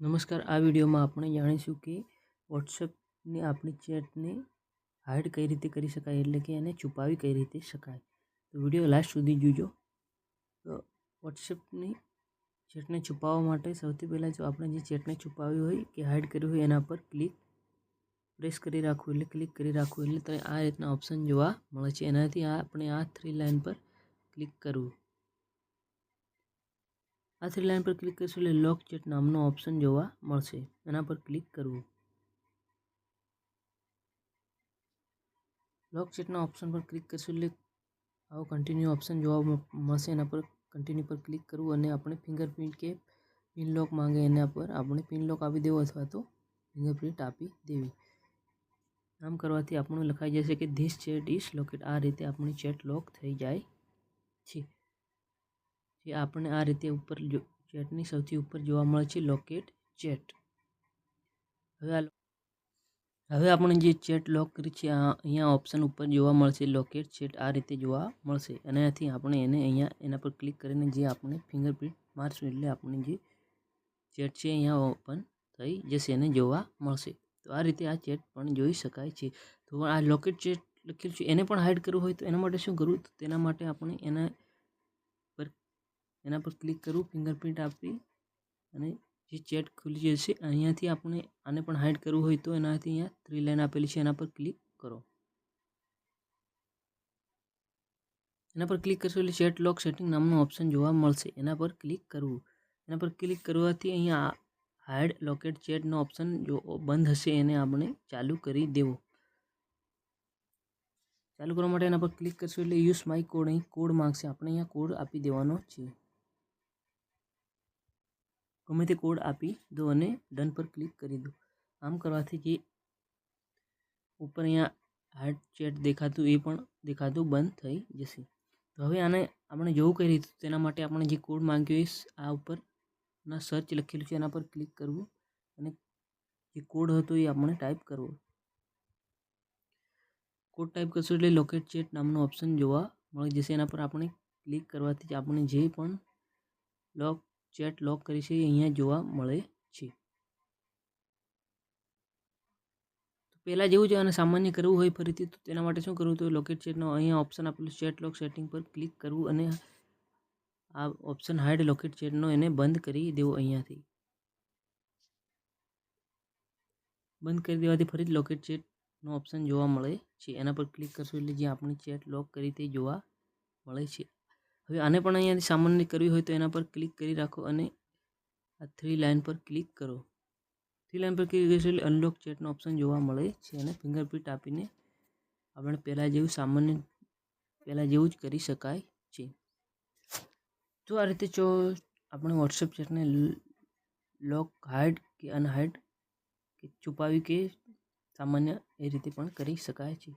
નમસ્કાર. આ વિડીયોમાં આપણે જાણીશું કે વોટ્સએપની આપણી ચેટને હાઇડ કઈ રીતે કરી શકાય, એટલે કે એને છુપાવી કઈ રીતે શકાય. તો વીડિયો લાસ્ટ સુધી જોજો. તો વોટ્સએપની ચેટને છુપાવવા માટે સૌથી પહેલાં જો આપણે જે ચેટને છુપાવી હોય કે હાઇડ કરી હોય એના પર ક્લિક પ્રેસ કરી રાખવું એટલે ક્લિક કરી રાખવું એટલે તમે આ રીતના ઓપ્શન જોવા મળે છે. એનાથી આ આપણે આ થ્રી લાઇન પર ક્લિક કરવું. આ થ્રી લાઇન પર ક્લિક કરશો એટલે લોક ચેટ નામનો ઓપ્શન જોવા મળશે. એના પર ક્લિક કરવું. લોક ચેટના ઓપ્શન પર ક્લિક કરશો એટલે આવો કન્ટિન્યુ ઓપ્શન જોવા મળશે. એના પર કન્ટિન્યુ પર ક્લિક કરવું અને આપણે ફિંગરપ્રિન્ટ કે પિન લોક માંગે એના પર આપણે પિન લોક આપી દેવો અથવા તો ફિંગરપ્રિન્ટ આપી દેવી. આમ કરવાથી આપણું લખાઈ જશે કે ધીસ ચેટ ઇઝ લોકેટ આ રીતે આપણી ચેટ લોક થઈ જાય છે. જે આપણને આ રીતે ઉપર ચેટની સૌથી ઉપર જોવા મળે છે લોકેટ ચેટ. હવે આ હવે આપણે જે ચેટ લોક કરી છે અહીંયા ઓપ્શન ઉપર જોવા મળશે લોકેટ ચેટ, આ રીતે જોવા મળશે. અને આથી આપણે એને અહીંયા, એના પર ક્લિક કરીને જે આપણે ફિંગરપ્રિન્ટ મારશું એટલે આપણે જે ચેટ છે અહીંયા ઓપન થઈ જશે અને જોવા મળશે. તો આ રીતે આ ચેટ પણ જોઈ શકાય છે. તો આ લોકેટ ચેટ લખેલું છે, એને પણ હાઇડ કરવું હોય તો એના માટે શું કરવું? તો તેના માટે આપણે એના એના પર ક્લિક કરવું ફિંગરપ્રિન્ટ આપી અને જે ચેટ ખુલી જશે, અહીંયાથી આપણે આને પણ હાઇડ કરવું હોય તો એનાથી અહીંયા થ્રી લાઇન આપેલી છે, એના પર ક્લિક કરો. એના પર ક્લિક કરશો એટલે ચેટ લોક સેટિંગ નામનું ઓપ્શન જોવા મળશે, એના પર ક્લિક કરવું. એના પર ક્લિક કરવાથી અહીંયા હાઇડ લોકેટ ચેટનો ઓપ્શન જો બંધ હશે, એને આપણે ચાલુ કરી દેવો. ચાલુ કરવા માટે એના પર ક્લિક કરશો એટલે યુઝ માય કોડ અહીં કોડ માગશે. આપણે અહીંયા કોડ આપી દેવાનો છે ગમે તે કોડ આપી દો અને ડન પર ક્લિક કરી દો. આમ કરવાથી જે ઉપર અહીંયા હાર્ટ ચેટ દેખાતું એ પણ દેખાતું બંધ થઈ જશે. તો હવે આને આપણે જોવું કઈ રીતે તેના માટે આપણે જે કોડ માંગ્યો એ આ ઉપરના સર્ચ લખેલું છે એના પર ક્લિક કરવું અને જે કોડ હતો એ આપણે ટાઈપ કરવો. કોડ ટાઈપ કરશો એટલે લોકેટ ચેટ નામનો ઓપ્શન જોવા મળી જશે. એના પર આપણે ક્લિક કરવાથી આપણે જે પણ લોક ચેટ લોક કરી છે અહીંયા જોવા મળે છે. પહેલાં જેવું છે અને સામાન્ય કરવું હોય ફરીથી, તો તેના માટે શું કરવું? તો લોકેટ ચેટનો અહીંયા ઓપ્શન આપેલું ચેટ લોક સેટિંગ પર ક્લિક કરવું અને આ ઓપ્શન હાઇડ લોકેટ ચેટનો એને બંધ કરી દેવો અહીંયાથી. બંધ કરી દેવાથી ફરી લોકેટ ચેટનો ઓપ્શન જોવા મળે છે. એના પર ક્લિક કરશું એટલે જે આપણે ચેટ લોક કરી તે જોવા મળે છે. હવે આને પણ અહીંયાથી સામાન્ય કરવી હોય તો એના પર ક્લિક કરી રાખો અને આ થ્રી લાઇન પર ક્લિક કરો. થ્રી લાઇન પર ક્લિક કરીશું એટલે અનલોક ચેટનો ઓપ્શન જોવા મળે છે અને ફિંગરપ્રિન્ટ આપીને આપણે પહેલાં જેવું સામાન્ય, પહેલાં જેવું જ કરી શકાય છે. તો આ રીતે જો આપણે વોટ્સએપ ચેટને લોક હાઇડ કે અનહાઇડ કે છુપાવી કે સામાન્ય એ રીતે પણ કરી શકાય છે.